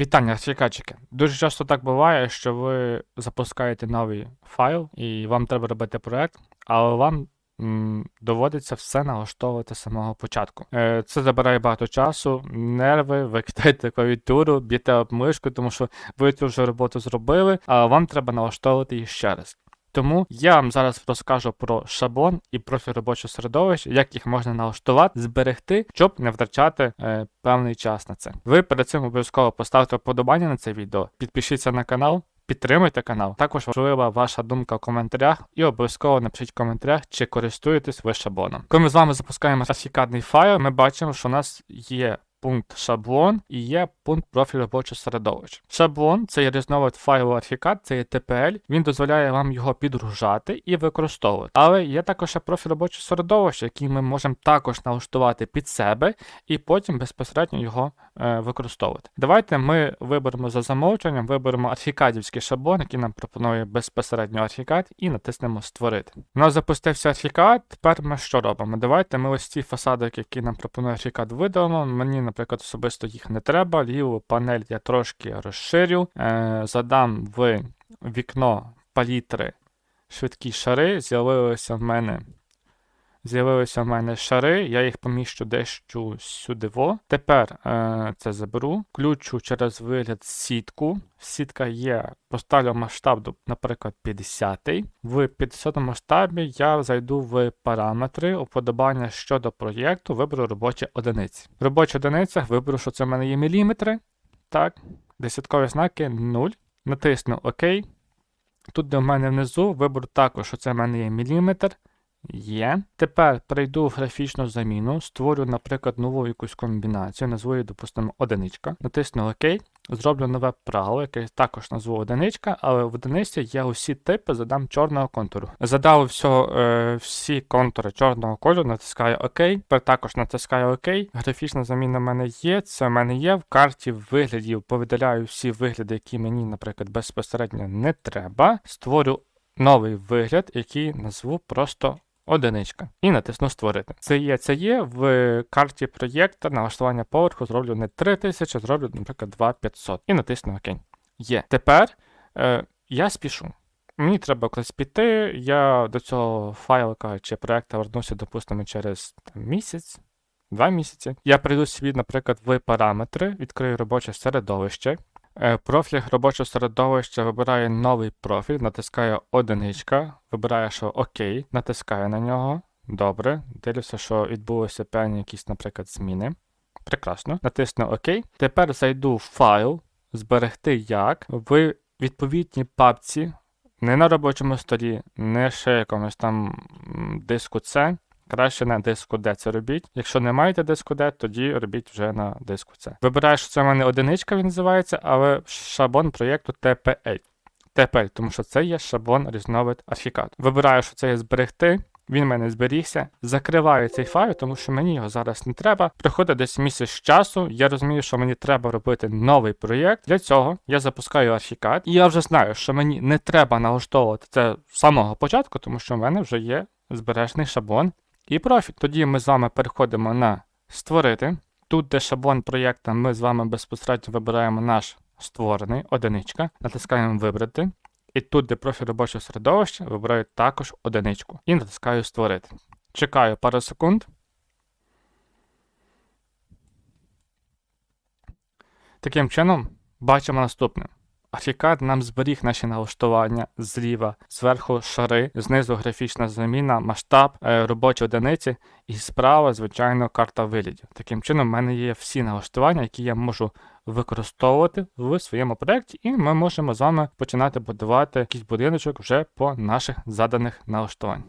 Вітання, чекачики. Дуже часто так буває, що ви запускаєте новий файл і вам треба робити проект, але вам м, доводиться все налаштовувати з самого початку. Е, це забирає багато часу, нерви, ви кидаєте клавіатуру, б'єте об мишку, тому що ви цю вже роботу зробили, а вам треба налаштовувати її ще раз. Тому я вам зараз розкажу про шаблон і профіль робочого середовища, як їх можна налаштувати, зберегти, щоб не втрачати е, певний час на це. Ви перед цим обов'язково поставте вподобання на це відео, підпишіться на канал. Підтримуйте канал. Також важлива ваша думка в коментарях і обов'язково напишіть в коментарях, чи користуєтесь ви шаблоном. Коли ми з вами запускаємо графікадний файл, ми бачимо, що у нас є пункт шаблон і є пункт профіль робочого середовища. Шаблон це є різновид файлу архікад, це є TPL. Він дозволяє вам його підгружати і використовувати. Але є також профіль робочого середовища, який ми можемо також налаштувати під себе і потім безпосередньо його е, використовувати. Давайте ми виберемо за замовченням, виберемо архікадівський шаблон, який нам пропонує безпосередньо архікад, і натиснемо Створити. У нас запустився архікад. Тепер ми що робимо? Давайте ми ось ці фасади, які нам пропонує архікад, видалимо. Мені, наприклад, особисто їх не треба. Ліву панель я трошки розширю, е, задам в вікно палітри швидкі шари. З'явилися в мене. З'явилися в мене шари, я їх поміщу дещо сюди. во. Тепер е, це заберу. Включу через вигляд сітку. Сітка є, поставлю масштаб, наприклад, 50. В 50 масштабі я зайду в параметри, уподобання щодо проєкту, виберу робочі одиниці. В робочих одиницях виберу, що це в мене є міліметри. Так, десяткові знаки 0. Натисну ОК. Тут, де в мене внизу, виберу також, що це в мене є міліметр. Є. Тепер прийду в графічну заміну, створю, наприклад, нову якусь комбінацію, назву її, допустимо, одиничка. Натисну ОК, зроблю нове правило, яке також назву одиничка, але в одиниці я усі типи задам чорного контуру. Задав все, е, всі контури чорного кольору, натискаю ОК. Тепер також натискаю ОК. Графічна заміна в мене є. Це в мене є. В карті виглядів повидаляю всі вигляди, які мені, наприклад, безпосередньо не треба. Створю новий вигляд, який назву просто одиничка. І натисну створити. Це є, це є. В карті проєкта налаштування поверху зроблю не 3000, зроблю, наприклад, 2500. І натисну ОК. Є. Тепер е, я спішу. Мені треба кудись піти. Я до цього файлика чи проєкта вернуся, допустимо, через там, місяць. Два місяці. Я прийду собі, наприклад, в параметри, відкрию робоче середовище. Е, Профіль робочого середовища вибирає новий профіль, натискаю одиничка, вибираю, що ОК, натискаю на нього. Добре. Дивлюся, що відбулися певні якісь, наприклад, зміни. Прекрасно. Натисну ОК. Тепер зайду в файл, зберегти як в відповідній папці, не на робочому столі, не ще якомусь там диску C. Краще на диску D це робіть. Якщо не маєте диску D, тоді робіть вже на диску C. Вибираю, що це в мене одиничка він називається, але шаблон проєкту TPL. TPL, тому що це є шаблон різновид архікад. Вибираю, що це є зберегти. Він в мене зберігся. Закриваю цей файл, тому що мені його зараз не треба. Приходить десь місяць часу. Я розумію, що мені треба робити новий проєкт. Для цього я запускаю архікад. І я вже знаю, що мені не треба налаштовувати це з самого початку, тому що в мене вже є збережений шаблон і профіль. Тоді ми з вами переходимо на створити. Тут, де шаблон проєкта, ми з вами безпосередньо вибираємо наш створений одиничка, натискаємо вибрати. І тут, де профіль робочого середовища, вибираю також одиничку і натискаю створити. Чекаю пару секунд. Таким чином, бачимо наступне. Архікад нам зберіг наші налаштування зліва, зверху шари, знизу графічна заміна, масштаб, е, робочі одиниці, і справа, звичайно, карта виглядів. Таким чином, в мене є всі налаштування, які я можу використовувати в своєму проєкті, і ми можемо з вами починати будувати якийсь будиночок вже по наших заданих налаштувань.